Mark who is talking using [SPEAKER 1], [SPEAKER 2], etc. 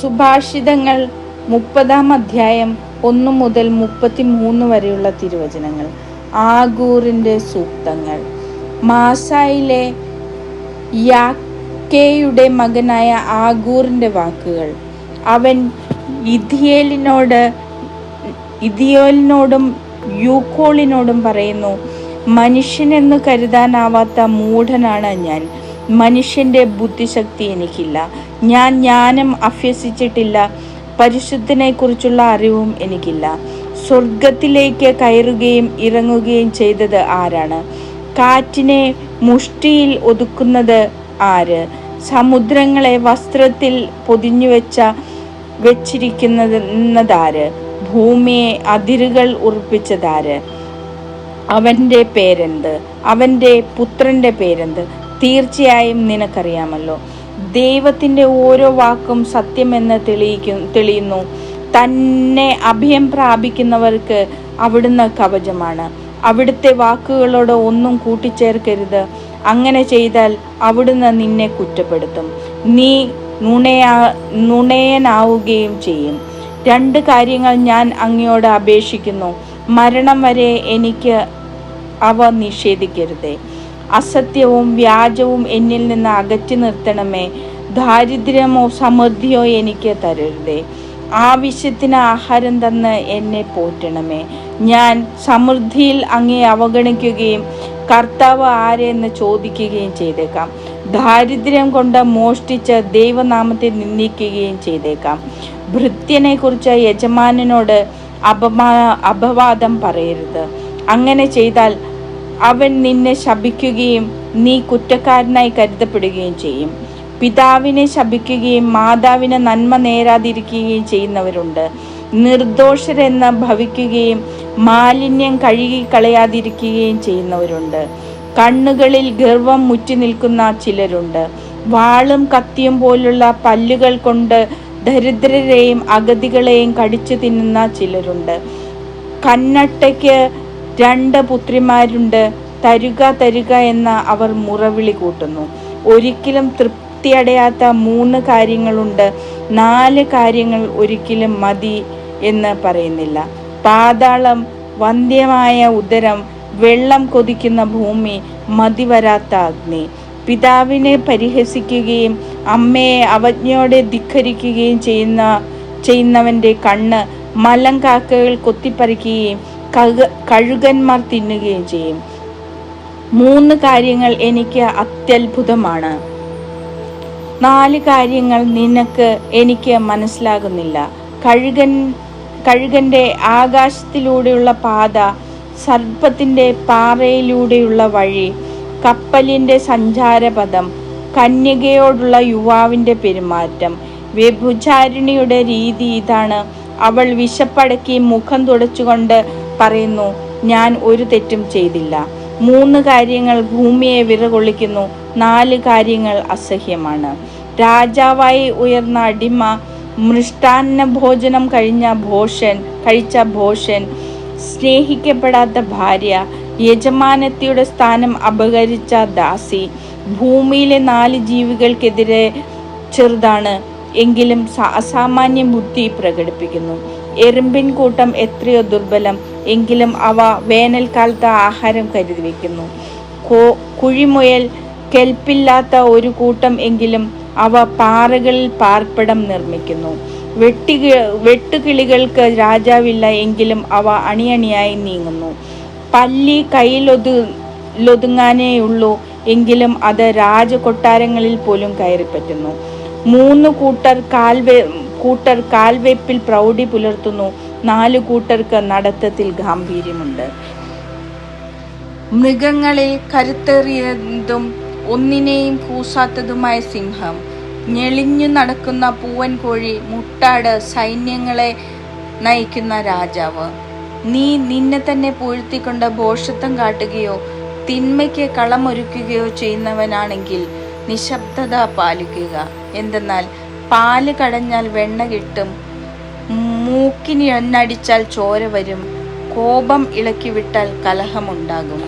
[SPEAKER 1] സുഭാഷിതങ്ങൾ മുപ്പതാം അധ്യായം ഒന്നു മുതൽ മുപ്പത്തിമൂന്ന് വരെയുള്ള തിരുവചനങ്ങൾ. ആഗൂറിന്റെ സൂക്തങ്ങൾ. മാസായിലെ യാക്കേയുടെ മകനായ ആഗൂറിന്റെ വാക്കുകൾ. അവൻ ഇഥിയേലിനോട് ഇഥിയോലിനോടും യൂക്കോളിനോടും പറയുന്നു മനുഷ്യനെന്ന് കരുതാനാവാത്ത മൂഢനാണ് ഞാൻ. മനുഷ്യന്റെ ബുദ്ധിശക്തി എനിക്കില്ല. ഞാൻ ജ്ഞാനം അഭ്യസിച്ചിട്ടില്ല. പരിശുദ്ധനെക്കുറിച്ചുള്ള അറിവും എനിക്കില്ല. സ്വർഗത്തിലേക്ക് കയറുകയും ഇറങ്ങുകയും ചെയ്തത് ആരാണ്? കാറ്റിനെ മുഷ്ടിയിൽ ഒതുക്കുന്നത് ആര്? സമുദ്രങ്ങളെ വസ്ത്രത്തിൽ പൊതിഞ്ഞു വെച്ച വെച്ചിരിക്കുന്നതാര് ഭൂമിയെ അതിരുകൾ ഉറപ്പിച്ചതാര്? അവന്റെ പേരെന്ത്? അവന്റെ പുത്രന്റെ പേരെന്ത്? തീർച്ചയായും നിനക്കറിയാമല്ലോ. ദൈവത്തിന്റെ ഓരോ വാക്കും സത്യമെന്ന് തെളിയിക്കും തെളിയുന്നു. തന്നെ അഭയം പ്രാപിക്കുന്നവർക്ക് അവിടുന്ന് കവചമാണ്. അവിടുത്തെ വാക്കുകളോട് ഒന്നും കൂട്ടിച്ചേർക്കരുത്. അങ്ങനെ ചെയ്താൽ അവിടുന്ന് നിന്നെ കുറ്റപ്പെടുത്തും. നീ നുണയാ നുണയനാവുകയും ചെയ്യും. രണ്ട് കാര്യങ്ങൾ ഞാൻ അങ്ങയോട് അപേക്ഷിക്കുന്നു. മരണം വരെ എനിക്ക് അവ നിഷേധിക്കരുതേ. അസത്യവും വ്യാജവും എന്നിൽ നിന്ന് അകറ്റി നിർത്തണമേ. ദാരിദ്ര്യമോ സമൃദ്ധിയോ എനിക്ക് തരരുതേ. ആവശ്യത്തിന് ആഹാരം തന്ന് എന്നെ പോറ്റണമേ. ഞാൻ സമൃദ്ധിയിൽ അങ്ങേ അവഗണിക്കുകയും കർത്താവ് ആരെന്ന് ചോദിക്കുകയും ചെയ്തേക്കാം. ദാരിദ്ര്യം കൊണ്ട് മോഷ്ടിച്ച് ദൈവനാമത്തെ നിന്ദിക്കുകയും ചെയ്തേക്കാം. ഭൃത്യനെ കുറിച്ച് യജമാനനോട് അപമാ അപവാദം പറയരുത്. അങ്ങനെ ചെയ്താൽ അവൻ നിന്നെ ശപിക്കുകയും നീ കുറ്റക്കാരനായി കരുതപ്പെടുകയും ചെയ്യും. പിതാവിനെ ശപിക്കുകയും മാതാവിനെ നന്മ നേരാതിരിക്കുകയും ചെയ്യുന്നവരുണ്ട്. നിർദോഷരെന്ന് ഭവിക്കുകയും മാലിന്യം കഴുകി കളയാതിരിക്കുകയും ചെയ്യുന്നവരുണ്ട്. കണ്ണുകളിൽ ഗർവം മുറ്റി നിൽക്കുന്ന ചിലരുണ്ട്. വാളും കത്തിയും പോലുള്ള പല്ലുകൾ കൊണ്ട് ദരിദ്രരെയും അഗതികളെയും കടിച്ചു തിന്നുന്ന ചിലരുണ്ട്. കന്നട്ടയ്ക്ക് രണ്ട് പുത്രിമാരുണ്ട്. തരുക തരുക എന്ന അവർ മുറവിളി കൂട്ടുന്നു. ഒരിക്കലും തൃപ്തിയടയാത്ത മൂന്ന് കാര്യങ്ങളുണ്ട്. നാല് കാര്യങ്ങൾ ഒരിക്കലും മതി എന്ന് പറയുന്നില്ല. പാതാളം വന്ധ്യമായ ഉദരം വെള്ളം കൊതിക്കുന്ന ഭൂമി മതിവരാത്ത അഗ്നി. പിതാവിനെ പരിഹസിക്കുകയും അമ്മയെ അവജ്ഞയോടെ ധിക്കരിക്കുകയും ചെയ്യുന്ന ചെയ്യുന്നവന്റെ കണ്ണ് മലം കാക്കകൾ കൊത്തിപ്പറിക്കുകയും കഴുകന്മാർ തിന്നുകയും ചെയ്യും. മൂന്ന് കാര്യങ്ങൾ എനിക്ക് അത്യത്ഭുതമാണ്. നാല് കാര്യങ്ങൾ നിനക്ക് എനിക്ക് മനസ്സിലാകുന്നില്ല. കഴുകൻ കഴുകന്റെ ആകാശത്തിലൂടെയുള്ള പാത സർപ്പത്തിന്റെ പാറയിലൂടെയുള്ള വഴി കപ്പലിന്റെ സഞ്ചാരപഥം കന്യകയോടുള്ള യുവാവിന്റെ പെരുമാറ്റം. വ്യഭുചാരിണിയുടെ രീതി ഇതാണ്. അവൾ വിശപ്പടക്കി മുഖം തുടച്ചുകൊണ്ട് പറയുന്നു ഞാൻ ഒരു തെറ്റും ചെയ്തില്ല. മൂന്ന് കാര്യങ്ങൾ ഭൂമിയെ വിറകൊള്ളിക്കുന്നു നാല് കാര്യങ്ങൾ അസഹ്യമാണ്. രാജാവായി ഉയർന്ന അടിമ മൃഷ്ടാന്ന ഭോജനം കഴിഞ്ഞ ഭോഷൻ കഴിച്ച ഭോഷൻ സ്നേഹിക്കപ്പെടാത്ത ഭാര്യ യജമാനത്തിയുടെ സ്ഥാനം അപകരിച്ച ദാസി ഭൂമിയിലെ നാല് ജീവികൾക്കെതിരെ ചെറുതാണ് എങ്കിലും അസാമാന്യ ബുദ്ധി പ്രകടിപ്പിക്കുന്നു. എറുമ്പിൻ കൂട്ടം എത്രയോ ദുർബലം എങ്കിലും അവ വേനൽക്കാലത്ത് ആഹാരം കരുതി വയ്ക്കുന്നു കുഴിമുയൽ കെൽപ്പില്ലാത്ത ഒരു കൂട്ടം എങ്കിലും അവ പാറകളിൽ പാർപ്പിടം നിർമ്മിക്കുന്നു. വെട്ടി വെട്ടുകിളികൾക്ക് രാജാവില്ല എങ്കിലും അവ അണിയണിയായി നീങ്ങുന്നു. പല്ലി കയ്യിലൊതു ലൊതുങ്ങാനേയുള്ളൂ എങ്കിലും അത് രാജകൊട്ടാരങ്ങളിൽ പോലും കയറിപ്പറ്റുന്നു. മൂന്ന് കൂട്ടർ കാൽവെ കൂട്ടർ കാൽവെപ്പിൽ പ്രൗഢി പുലർത്തുന്നു. നാല് കൂട്ടർക്ക് നടത്തത്തിൽ ഗാംഭീര്യമുണ്ട്. മൃഗങ്ങളിൽ കരുത്തേറിയതും ഒന്നിനെയും കൂസാത്തതുമായ സിംഹം ഞെളിഞ്ഞു നടക്കുന്ന പൂവൻ കോഴി മുട്ടാട് സൈന്യങ്ങളെ നയിക്കുന്ന രാജാവ്. നീ നിന്നെ തന്നെ പൂഴ്ത്തിക്കൊണ്ട് ഭോഷത്വം കാട്ടുകയോ തിന്മയ്ക്ക് കളമൊരുക്കുകയോ ചെയ്യുന്നവനാണെങ്കിൽ നിശബ്ദത പാലിക്കുക. എന്തെന്നാൽ പാൽ കടഞ്ഞാൽ വെണ്ണ കിട്ടും. മൂക്കിന് എണ്ണടിച്ചാൽ ചോര വരും. കോപം ഇളക്കിവിട്ടാൽ കലഹമുണ്ടാകും.